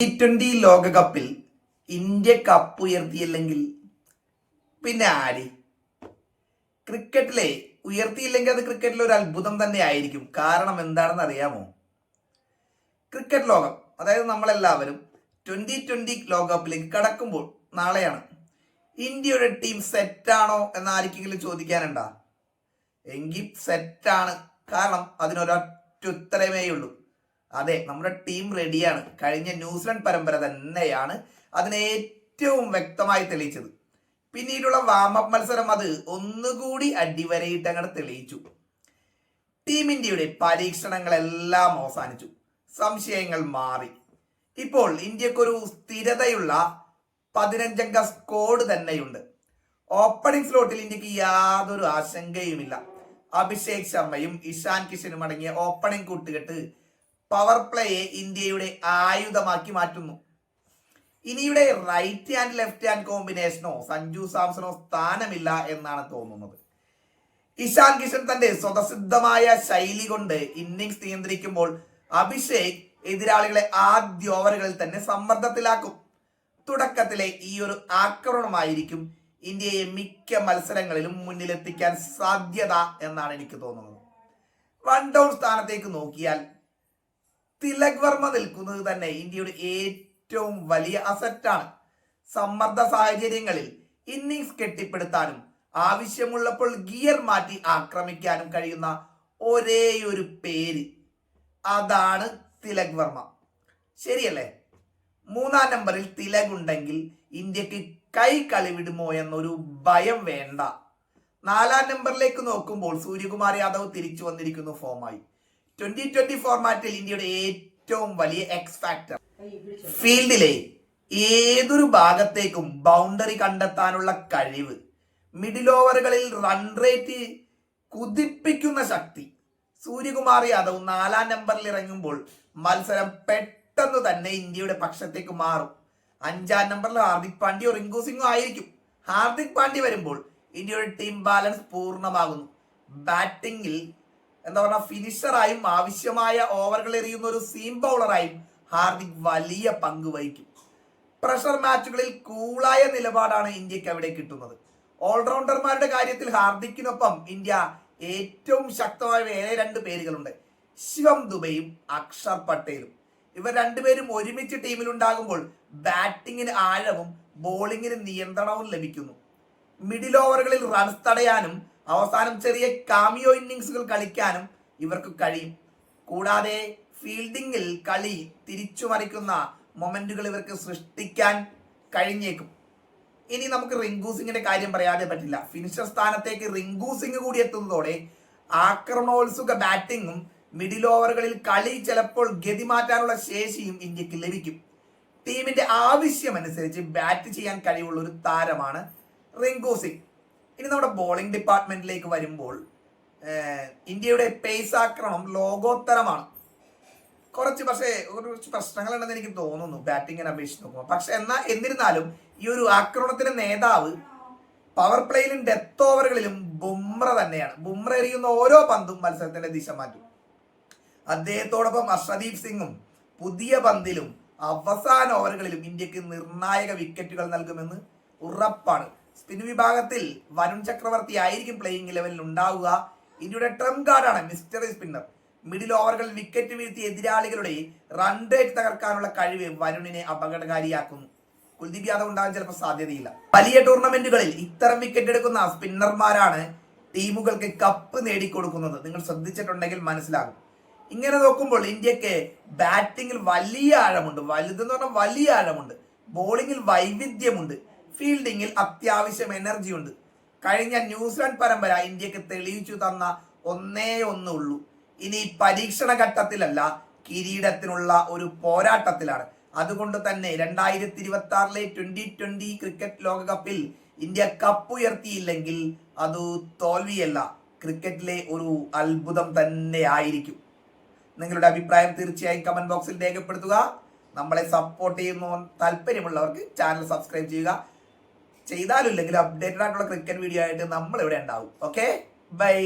T twenty ലോകകപ്പിൽ India cup ഉയർത്തിയില്ലെങ്കിൽ പിന്നെ ആര്? ക്രിക്കറ്റിലെ ഉയർത്തിയില്ലെങ്കിൽ അത് ക്രിക്കറ്റിലെ ഒരു അത്ഭുതം തന്നെ ആയിരിക്കും. കാരണം എന്താണെന്ന് അറിയാമോ? ക്രിക്കറ്റ് ലോകം അതായത് നമ്മളെല്ലാവരും ട്വന്റി ട്വന്റി ലോകകപ്പിലേക്ക് കടക്കുമ്പോൾ നാളെയാണ്. ഇന്ത്യയുടെ ടീം സെറ്റാണോ എന്ന് ആർക്കെങ്കിലും ചോദിക്കാനുണ്ടാ? എങ്കിൽ സെറ്റാണ് കാരണം അതിനൊരൊറ്റ ഉത്തരമേ ഉള്ളൂ. അതെ നമ്മുടെ ടീം റെഡിയാണ്. കഴിഞ്ഞ ന്യൂസിലൻഡ് പരമ്പര തന്നെയാണ് അതിനെ ഏറ്റവും വ്യക്തമായി തെളിയിച്ചത്. പിന്നീടുള്ള വാമപ്പ് മത്സരം അത് ഒന്നുകൂടി അടിവരയിട്ട് അങ്ങോട്ട് തെളിയിച്ചു. ടീം ഇന്ത്യയുടെ പരീക്ഷണങ്ങളെല്ലാം അവസാനിച്ചു. സംശയങ്ങൾ മാറി. ഇപ്പോൾ ഇന്ത്യക്കൊരു സ്ഥിരതയുള്ള പതിനഞ്ചംഗ സ്കോഡ് തന്നെയുണ്ട്. ഓപ്പണിംഗ് സ്ലോട്ടിൽ ഇന്ത്യയ്ക്ക് യാതൊരു ആശങ്കയുമില്ല. അഭിഷേക് ശർമ്മയും ഇഷാൻ കിഷനും അടങ്ങിയ ഓപ്പണിംഗ് കൂട്ടുകെട്ട് പവർ പ്ലേയെ ഇന്ത്യയുടെ ആയുധമാക്കി മാറ്റുന്നു. ഇനിയുടെ റൈറ്റ് ആൻഡ് ലെഫ്റ്റ് ഹാൻഡ് കോമ്പിനേഷനോ സഞ്ജു സാംസണോ സ്ഥാനമില്ല എന്നാണ് തോന്നുന്നത്. ഇഷാൻ കിഷൻ തന്റെ സ്വതസിദ്ധമായ ശൈലി കൊണ്ട് ഇന്നിങ്സ് നിയന്ത്രിക്കുമ്പോൾ അഭിഷേക് എതിരാളികളെ ആദ്യ ഓവറുകളിൽ തന്നെ സമ്മർദ്ദത്തിലാക്കും. തുടക്കത്തിലെ ഈ ഒരു ആക്രമണമായിരിക്കും ഇന്ത്യയെ മിക്ക മത്സരങ്ങളിലും മുന്നിലെത്തിക്കാൻ സാധ്യത എന്നാണ് എനിക്ക് തോന്നുന്നത്. വൺ ഡൗൺ സ്ഥാനത്തേക്ക് നോക്കിയാൽ തിലക് വർമ്മ നിൽക്കുന്നത് തന്നെ ഇന്ത്യയുടെ ഏറ്റവും വലിയ അസറ്റാണ് സമ്മർദ്ദ സാഹചര്യങ്ങളിൽ ഇന്നിങ്സ് കെട്ടിപ്പടുത്താനും ആവശ്യമുള്ളപ്പോൾ ഗിയർ മാറ്റി ആക്രമിക്കാനും കഴിയുന്ന ഒരേ ഒരു പേര് അതാണ് തിലക് വർമ്മ ശരിയല്ലേ? മൂന്നാം നമ്പറിൽ തിലക് ഉണ്ടെങ്കിൽ ഇന്ത്യയ്ക്ക് കൈ കളിവിടുമോ എന്നൊരു ഭയം വേണ്ട. നാലാം നമ്പറിലേക്ക് നോക്കുമ്പോൾ സൂര്യകുമാർ യാദവ് തിരിച്ചു വന്നിരിക്കുന്നു ഫോമായി. ട്വന്റി ട്വന്റി ഫോർമാറ്റിൽ ഇന്ത്യയുടെ ഏറ്റവും വലിയ എക്സ് ഫാക്ടർ ഫീൽഡിലെ ഏതൊരു ഭാഗത്തേക്കും ബൗണ്ടറി കണ്ടെത്താനുള്ള കഴിവ് മിഡിൽ ഓവറുകളിൽ റൺ റേറ്റ് കുതിപ്പിക്കുന്ന ശക്തി സൂര്യകുമാർ യാദവ് നാലാം നമ്പറിൽ ഇറങ്ങുമ്പോൾ മത്സരം പെട്ടെന്ന് തന്നെ ഇന്ത്യയുടെ പക്ഷത്തേക്ക് മാറും. അഞ്ചാം നമ്പറിൽ ഹാർദിക് പാണ്ഡ്യോ റിങ്കു സിംഗോ ആയിരിക്കും. ഹാർദിക് പാണ്ഡ്യ വരുമ്പോൾ ഇന്ത്യയുടെ ടീം ബാലൻസ് പൂർണമാകുന്നു. ബാറ്റിംഗിൽ എന്താ പറഞ്ഞാൽ ഫിനിഷറായും ആവശ്യമായ ഓവറുകൾ എറിയുന്ന ഒരു സീം ബൗളറായും ഹാർദിക് വലിയ പങ്ക് വഹിക്കും. പ്രഷർ മാച്ചുകളിൽ കൂളായ നിലപാടാണ് ഇന്ത്യയ്ക്ക് അവിടെ കിട്ടുന്നത്. ഓൾറൗണ്ടർമാരുടെ കാര്യത്തിൽ ഹാർദിക്കിനൊപ്പം ഇന്ത്യ ഏറ്റവും ശക്തമായ വേറെ രണ്ട് പേരുകളുണ്ട്. ശിവം ദുബൈയും അക്ഷർ പട്ടേലും. ഇവർ രണ്ടുപേരും ഒരുമിച്ച് ടീമിലുണ്ടാകുമ്പോൾ ബാറ്റിങ്ങിന് ആഴവും ബോളിങ്ങിന് നിയന്ത്രണവും ലഭിക്കുന്നു. മിഡിൽ ഓവറുകളിൽ റൺസ് തടയാനും അവസാനം ചെറിയ കാമിയോ ഇന്നിങ്സുകൾ കളിക്കാനും ഇവർക്ക് കഴിയും. കൂടാതെ ഫീൽഡിങ്ങിൽ കളി തിരിച്ചു മറിക്കുന്ന മൊമെന്റുകൾ ഇവർക്ക് സൃഷ്ടിക്കാൻ കഴിഞ്ഞേക്കും. ഇനി നമുക്ക് റിങ്കു സിംഗിന്റെ കാര്യം പറയാതെ പറ്റില്ല. ഫിനിഷർ സ്ഥാനത്തേക്ക് റിങ്കു കൂടി എത്തുന്നതോടെ ആക്രമണോത്സുക ബാറ്റിങ്ങും മിഡിൽ ഓവറുകളിൽ കളി ചിലപ്പോൾ ഗതി മാറ്റാനുള്ള ശേഷിയും ഇന്ത്യയ്ക്ക് ലഭിക്കും. ടീമിന്റെ ആവശ്യമനുസരിച്ച് ബാറ്റ് ചെയ്യാൻ കഴിവുള്ള ഒരു താരമാണ് റിങ്കു ഇനി നമ്മുടെ ബോളിംഗ് ഡിപ്പാർട്ട്മെന്റിലേക്ക് വരുമ്പോൾ ഇന്ത്യയുടെ പേസ് ആക്രമണം ലോകോത്തരമാണ്. കുറച്ച് പക്ഷേ കുറച്ച് പ്രശ്നങ്ങളുണ്ടെന്ന് എനിക്ക് തോന്നുന്നു ബാറ്റിങ്ങിനെ അപേക്ഷിച്ച് നോക്കുമ്പോൾ. പക്ഷെ എന്നാൽ എന്നിരുന്നാലും ഈ ഒരു ആക്രമണത്തിന്റെ നേതാവ് പവർ പ്ലേയിലും ഡെത്ത് ഓവറുകളിലും ബുംറ തന്നെയാണ്. ബുംറ എറിയുന്ന ഓരോ പന്തും മത്സരത്തിന്റെ ദിശ മാറ്റും. അദ്ദേഹത്തോടൊപ്പം അർഷദീപ് സിംഗും പുതിയ പന്തിലും അവസാന ഓവറുകളിലും ഇന്ത്യയ്ക്ക് നിർണായക വിക്കറ്റുകൾ നൽകുമെന്ന് ഉറപ്പാണ്. സ്പിൻ വിഭാഗത്തിൽ വരുൺ ചക്രവർത്തി ആയിരിക്കും പ്ലേയിങ് ലെവലിൽ ഉണ്ടാവുക. ഇന്ത്യയുടെ ട്രംപ് കാർഡാണ് മിസ്റ്ററി സ്പിന്നർ മിഡിൽ ഓവറുകൾ വിക്കറ്റ് വീഴ്ത്തിയ എതിരാളികളുടെ റൺ റേറ്റ് തകർക്കാനുള്ള കഴിവ് വരുണിനെ അപകടകാരിയാക്കുന്നു കുൽദീപ് യാദവ് ഉണ്ടാകാൻ ചിലപ്പോൾ സാധ്യതയില്ല. വലിയ ടൂർണമെന്റുകളിൽ ഇത്തരം വിക്കറ്റ് എടുക്കുന്ന സ്പിന്നർമാരാണ് ടീമുകൾക്ക് കപ്പ് നേടിക്കൊടുക്കുന്നത്. നിങ്ങൾ ശ്രദ്ധിച്ചിട്ടുണ്ടെങ്കിൽ മനസ്സിലാകും. ഇങ്ങനെ നോക്കുമ്പോൾ ഇന്ത്യയ്ക്ക് ബാറ്റിംഗിൽ വലിയ ആഴമുണ്ട്. വലുതെന്ന് പറഞ്ഞാൽ വലിയ ആഴമുണ്ട്. ബോളിങ്ങിൽ വൈവിധ്യമുണ്ട്. ഫീൽഡിങ്ങിൽ അത്യാവശ്യം എനർജി ഉണ്ട്. കഴിഞ്ഞ ന്യൂസിലാൻഡ് പരമ്പര ഇന്ത്യയ്ക്ക് തെളിയിച്ചു തന്ന ഒന്നേ ഒന്നുള്ളൂ ഇനി പരീക്ഷണ ഘട്ടത്തിലല്ല കിരീടത്തിനുള്ള ഒരു പോരാട്ടത്തിലാണ്. അതുകൊണ്ട് തന്നെ രണ്ടായിരത്തി ഇരുപത്തി ആറിലെ ട്വന്റി ട്വന്റി ക്രിക്കറ്റ് ലോകകപ്പിൽ ഇന്ത്യ കപ്പ് ഉയർത്തിയില്ലെങ്കിൽ അത് തോൽവിയല്ല. ക്രിക്കറ്റിലെ ഒരു അത്ഭുതം തന്നെ ആയിരിക്കും. നിങ്ങളുടെ അഭിപ്രായം തീർച്ചയായും കമന്റ് ബോക്സിൽ രേഖപ്പെടുത്തുക. നമ്മളെ സപ്പോർട്ട് ചെയ്യുന്ന താല്പര്യമുള്ളവർക്ക് ചാനൽ സബ്സ്ക്രൈബ് ചെയ്യുക. ചെയ്താലില്ലെങ്കിൽ അപ്ഡേറ്റഡ് ആയിട്ടുള്ള ക്രിക്കറ്റ് വീഡിയോ ആയിട്ട് നമ്മൾ ഇവിടെ ഉണ്ടാവും. Okay bye